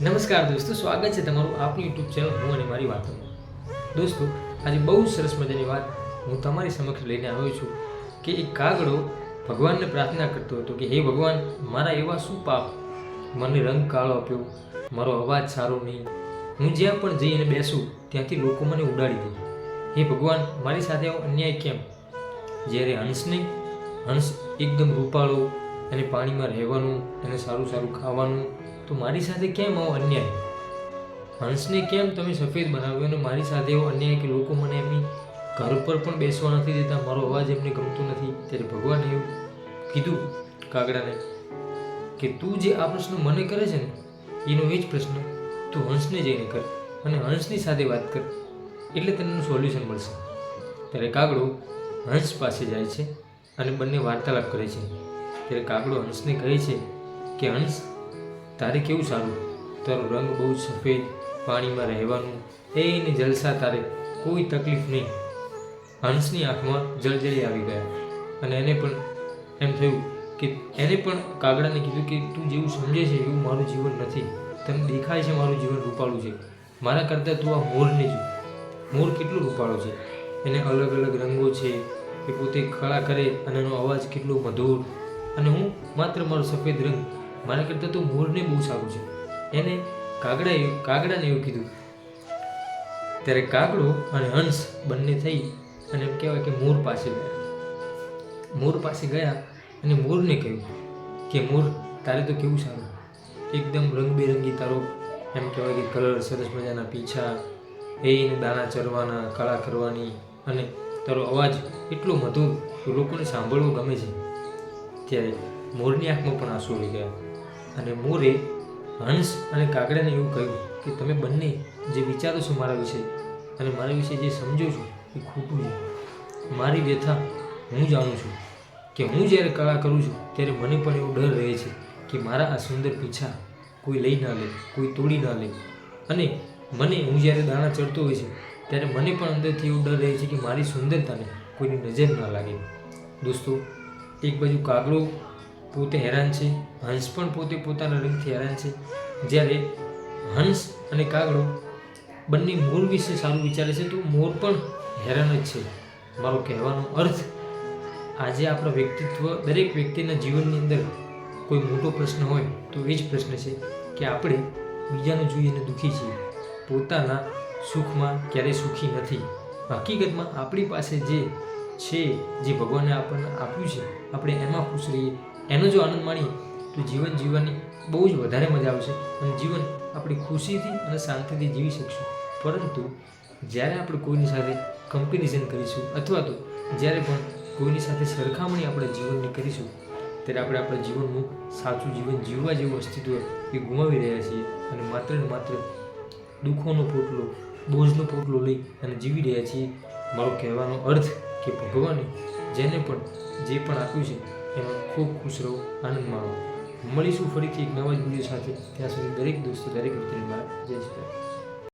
નમસ્કાર દોસ્તો, સ્વાગત છે તમારું આપની યુટ્યુબ ચેનલ હું અને મારી વાતો. દોસ્તો, આજે બહુ સરસ મજાની વાત હું તમારી સમક્ષ લઈને આવ્યો છું કે એક કાગડો ભગવાનને પ્રાર્થના કરતો હતો કે, હે ભગવાન, મારા એવા શું પાપ? મને રંગ કાળો આપ્યો, મારો અવાજ સારો નહીં. હું જ્યાં પણ જઈને બેસું, ત્યાંથી લોકો મને ઉડાડી દે. હે ભગવાન, મારી સાથે આવો અન્યાય કેમ? જ્યારે હંસને, હંસ એકદમ રૂપાળો અને પાણીમાં રહેવાનું અને સારું સારું ખાવાનું, તો મારી સાથે કેમ આવો અન્યાય? હંસને કેમ તમે સફેદ બનાવ્યો અને મારી સાથે એવો અન્યાય કે લોકો મને એમની ઘર પર પણ બેસવા નથી દેતા? મારો અવાજ એમને ગમતો નથી. ત્યારે ભગવાને એવું કીધું કાગડાને કે તું જે આ પ્રશ્ન મને કરે છે ને, એનો એ જ પ્રશ્ન તું હંસને જઈને કર અને હંસની સાથે વાત કર. એટલે તને સોલ્યુશન મળશે. ત્યારે કાગડો હંસ પાસે જાય છે અને બંને વાર્તાલાપ કરે છે. ત્યારે કાગડો હંસને કહે છે કે, હંસ, તારે કેવું સારું તારો રંગ બહુ સફેદ, પાણીમાં રહેવાનું એને જલસા તારે કોઈ તકલીફ નહીં. હંસની આંખમાં જળજળી આવી ગયા અને એને પણ એમ થયું કે, એને પણ કાગડાને કીધું કે, તું જેવું સમજે છે એવું મારું જીવન નથી. તને દેખાય છે મારું જીવન રૂપાળું છે. મારા કરતાં તું આ મોરને જો મોર કેટલું રૂપાળો છે? એને અલગ અલગ રંગો છે. એ પોતે ખળા કરે અને એનો અવાજ કેટલો મધુર અને હું માત્ર મારો સફેદ રંગ. મારા કરતાં તો મોરને બહુ સારું છે. એને કાગડાએ કાગડાને એવું કીધું. ત્યારે કાગડો અને હંસ બંને થઈ અને એમ કહેવાય કે મોર પાસે ગયા. મોર પાસે ગયા અને મોરને કહ્યું કે, મોર, તારે તો કેવું સારું? એકદમ રંગબેરંગી તારો એમ કહેવાય કે કલર સરસ મજાના પીછા એને દાણા ચરવાના, કળા કરવાની અને તારો અવાજ એટલો મધુર કે લોકોને સાંભળવો ગમે છે. ત્યારે મોરની આંખમાં પણ આંસુ આવી ગયા. અને મોરે હંસ અને કાગડાને એવું કહ્યું કે તમે બંને જે વિચારો છો મારા વિશે અને મારા વિશે જે સમજો છો એ ખોટું છે મારી વ્યથા હું જાણું છું કે હું જ્યારે કળા કરું છું ત્યારે મને પણ એવો ડર રહે છે કે મારા આ સુંદર પીછા કોઈ લઈ ના લે, કોઈ તોડી ના લે. અને મને હું જ્યારે દાણા ચડતો હોય છે ત્યારે મને પણ અંદરથી એવો ડર રહે છે કે મારી સુંદરતાને કોઈની નજર ના લાગે. દોસ્તો એક બાજુ કાગડો પોતે હેરાન છે, હંસ પણ પોતે પોતાના રંગથી હેરાન છે. જ્યારે હંસ અને કાગડો બંને મોર વિશે સારું વિચારે છે, તો મોર પણ હેરાન જ છે. મારો કહેવાનો અર્થ, આજે આપણા વ્યક્તિત્વ દરેક વ્યક્તિના જીવનની અંદર કોઈ મોટો પ્રશ્ન હોય, તો એ જ પ્રશ્ન છે કે આપણે બીજાને જોઈને દુઃખી છીએ. પોતાના સુખમાં ક્યારેય સુખી નથી. હકીકતમાં આપણી પાસે જે છે જે ભગવાને આપણને આપ્યું છે, આપણે એમાં ખુશ રહીએ. એનો જો આનંદ માણીએ, તો જીવન જીવવાની બહુ જ વધારે મજા આવશે અને જીવન આપણી ખુશીથી અને શાંતિથી જીવી શકશું. પરંતુ જ્યારે આપણે કોઈની સાથે કમ્પેરિઝન કરીશું અથવા તો જ્યારે પણ કોઈની સાથે સરખામણી આપણે જીવનની કરીશું, ત્યારે આપણે આપણા જીવનનું સાચું જીવન જીવવા જેવું અસ્તિત્વ એ ગુમાવી રહ્યા છીએ અને માત્ર ને માત્ર દુઃખોનો પોટલો, બોજનો પોટલો લઈ અને જીવી રહ્યા છીએ. મારો કહેવાનો અર્થ કે ભગવાને જેને પણ જે પણ આપ્યું છે, એમાં ખૂબ ખુશ રહો, આનંદ માણો. મળીશું ફરીથી એક નવા જ વીડિયો સાથે. ત્યાં સુધી દરેક દોસ્તો, દરેક મિત્રને મારા જય શ્રી